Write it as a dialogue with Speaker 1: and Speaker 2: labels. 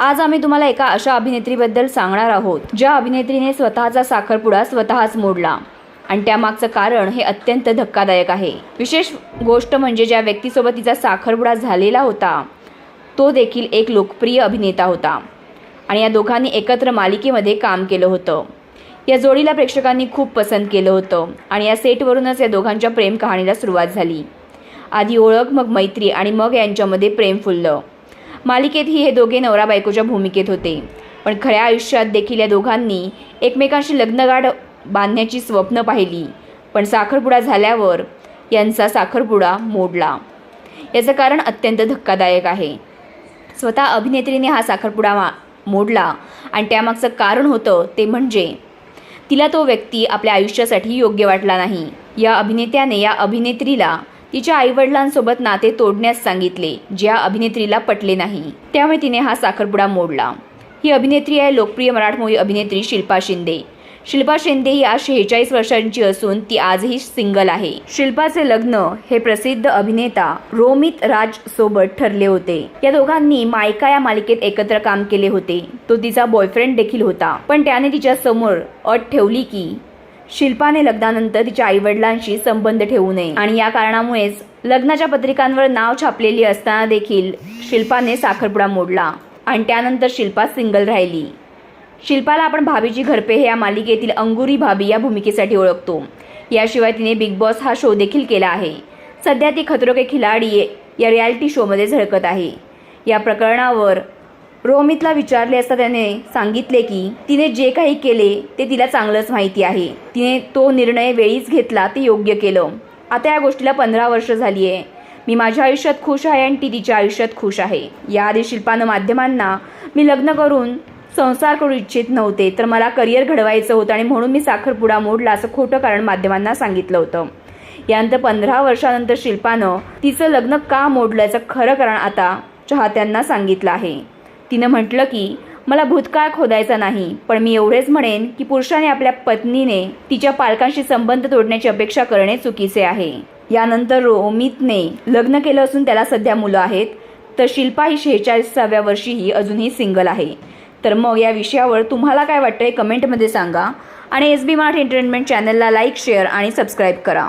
Speaker 1: आज आम्ही तुम्हाला एका अशा अभिनेत्रीबद्दल सांगणार आहोत ज्या अभिनेत्रीने स्वतःचा साखरपुडा स्वतःच मोडला. आणि त्यामागचं कारण हे अत्यंत धक्कादायक आहे. विशेष गोष्ट म्हणजे ज्या व्यक्तीसोबत तिचा साखरपुडा झालेला होता तो देखील एक लोकप्रिय अभिनेता होता. आणि या दोघांनी एकत्र मालिकेमध्ये काम केलं होतं. या जोडीला प्रेक्षकांनी खूप पसंत केलं होतं आणि या सेटवरूनच या दोघांच्या प्रेम कहाणीला सुरुवात झाली. आधी ओळख मग मैत्री आणि मग यांच्यामध्ये प्रेम फुललं. मालिकेतही हे दोघे नवरा बायकोच्या भूमिकेत होते. पण खऱ्या आयुष्यात देखील या दोघांनी एकमेकांशी लग्नगाठ बांधण्याची स्वप्न पाहिली. पण साखरपुडा झाल्यावर यांचा साखरपुडा मोडला. याचं कारण अत्यंत धक्कादायक आहे. स्वतः अभिनेत्रीने हा साखरपुडा मा मोडला आणि त्यामागचं कारण होतं ते म्हणजे तिला तो व्यक्ती आपल्या आयुष्यासाठी योग्य वाटला नाही. या अभिनेत्याने या अभिनेत्रीला तिच्या आईवडिलांसोबत नाते तोडण्यास सांगितले ज्या अभिनेत्रीला पटले नाही. त्यामुळे तिने हा साखरपुडा मोडला. ही अभिनेत्री आहे लोकप्रिय मराठमोळी अभिनेत्री शिल्पा शिंदे. शिल्पा शिंदे ही आज शेहेचाळीस वर्षांची असून ती आजही सिंगल आहे. शिल्पाचे लग्न हे प्रसिद्ध अभिनेता रोमित राज सोबत ठरले होते. या दोघांनी मायका या मालिकेत एकत्र काम केले होते. तो तिचा बॉयफ्रेंड देखील होता. पण त्याने तिच्या समोर अट ठेवली की शिल्पाने लग्नानंतर तिच्या आईवडिलांशी संबंध ठेवू नये. आणि या कारणामुळेच लग्नाच्या पत्रिकांवर नाव छापलेली असताना देखील शिल्पाने साखरपुडा मोडला आणि त्यानंतर शिल्पा सिंगल राहिली. शिल्पाला आपण भाभीजी घरपे हे या मालिकेतील अंगुरी भाभी या भूमिकेसाठी ओळखतो. याशिवाय तिने बिग बॉस हा शो देखील केला आहे. सध्या ती खतरो के खिलाडी या रियालिटी शोमध्ये झळकत आहे. या प्रकरणावर रोमितला विचारले असता त्याने सांगितले की तिने जे काही केले ते तिला चांगलंच माहिती आहे. तिने तो निर्णय वेळीच घेतला ते योग्य केलं. आता या गोष्टीला पंधरा वर्ष झाली आहे मी माझ्या आयुष्यात खुश आहे आणि ती तिच्या आयुष्यात खुश आहे. याआधी शिल्पानं माध्यमांना मी लग्न करून संसार करू इच्छित नव्हते तर मला करिअर घडवायचं होतं आणि म्हणून मी साखरपुडा मोडला असं खोटं कारण माध्यमांना सांगितलं होतं. यानंतर पंधरा वर्षानंतर शिल्पानं तिचं लग्न का मोडल्याचं खरं कारण आता चाहत्यांना सांगितलं आहे. तिनं म्हटलं की मला भूतकाळ खोदायचा नाही पण मी एवढेच म्हणेन की पुरुषाने आपल्या पत्नीने तिच्या पालकांशी संबंध तोडण्याची अपेक्षा करणे चुकीचे आहे. यानंतर रोमितने लग्न केलं असून त्याला सध्या मुलं आहेत तर शिल्पा ही शेहेचाळीसाव्या वर्षीही अजूनही सिंगल आहे. तर मग या विषयावर तुम्हाला काय वाटतंय कमेंटमध्ये सांगा आणि एस बी मराठी एंटरटेनमेंट चॅनलला लाईक शेअर आणि सबस्क्राईब करा.